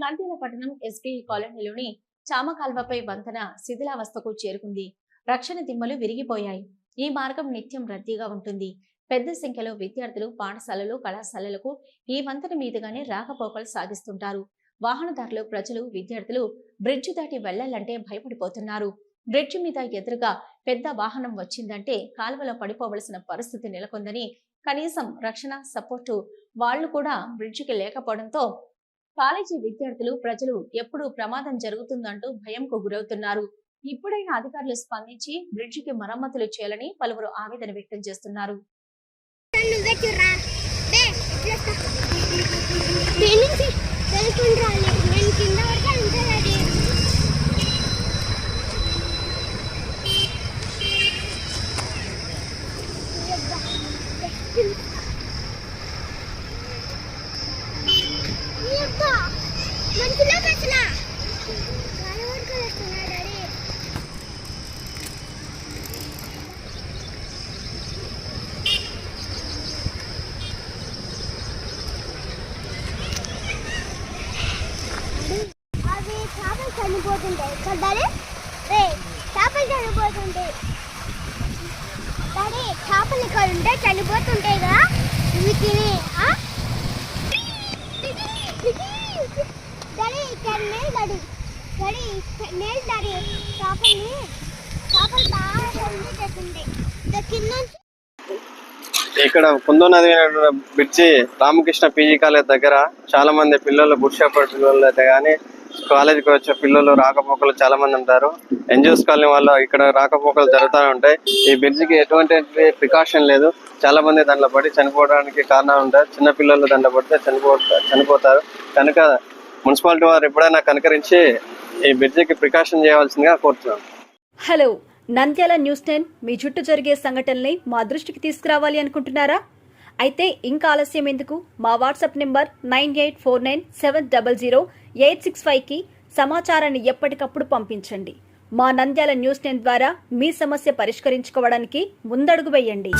నంద్యాల పట్టణం ఎస్బీ కాలనీలోని చామకాల్వపై వంతెన శిథిలావస్థకు చేరుకుంది. రక్షణ దిమ్మలు విరిగిపోయాయి. ఈ మార్గం నిత్యం రద్దీగా ఉంటుంది. పెద్ద సంఖ్యలో విద్యార్థులు పాఠశాలలు కళాశాలలకు ఈ వంతెన మీదుగానే రాకపోకలు సాగిస్తుంటారు. వాహనదారులు ప్రజలు విద్యార్థులు బ్రిడ్జ్ దాటి వెళ్ళాలంటే భయపడిపోతున్నారు. బ్రిడ్జ్ మీద ఎదురుగా పెద్ద వాహనం వచ్చిందంటే కాలువలో పడిపోవలసిన పరిస్థితి నెలకొందని కనీసం రక్షణ సపోర్టు వాళ్ళు కూడా బ్రిడ్జికి లేకపోవడంతో కాలేజీ విద్యార్థులు ప్రజలు ఎప్పుడు ప్రమాదం జరుగుతుందంటూ భయంకు గురవుతున్నారు. ఇప్పుడైనా అధికారులు స్పందించి బ్రిడ్జికి మరమ్మతులు చేయాలని పలువురు ఆవేదన వ్యక్తం చేస్తున్నారు. Thank you. వస్తున్నా డాడీ చేపలు చనిపోతుంటాయి కదా రే చేపలు చనిపోతుంటాయి డాడీ చేపలు ఇక్కడ ఉంటే చనిపోతుంటాయి కదా ఇవి తిని ఆ? డాడీ ఇక్కడ నేల్ చేపల్ని చేపలు బాగా కింద ఇక్కడ కుందో నది బ్రిడ్జి రామకృష్ణ పీజీ కాలేజ్ దగ్గర చాలా మంది పిల్లలు బుర్షాపట్ పిల్లలు అయితే కానీ కాలేజీకి వచ్చే పిల్లలు రాకపోకలు చాలా మంది ఉంటారు. ఎన్జిఓస్ కాలనీ వాళ్ళు ఇక్కడ రాకపోకలు జరుగుతూనే ఉంటాయి. ఈ బ్రిడ్జికి ఎటువంటి ప్రికాషన్ లేదు. చాలా మంది దాంట్లో పడి చనిపోవడానికి కారణాలు ఉంటాయి చిన్న పిల్లలు దాంట్లో పడితే చనిపో చనిపోతారు. కనుక మున్సిపాలిటీ వారు ఎప్పుడైనా కనకరించి ఈ బ్రిడ్జికి ప్రికాషన్ చేయవలసిందిగా కోరుతున్నాను హలో నంద్యాల న్యూస్ టెన్ మీ చుట్టూ జరిగే సంఘటనల్ని మా దృష్టికి తీసుకురావాలి అనుకుంటున్నారా? అయితే ఇంకా ఆలస్యం ఎందుకు? మా WhatsApp number nine eight four nine seven double zero eight six ఫైవ్కి సమాచారాన్ని ఎప్పటికప్పుడు పంపించండి. మా నంద్యాల న్యూస్ టెన్ ద్వారా మీ సమస్య పరిష్కరించుకోవడానికి ముందడుగు వేయండి.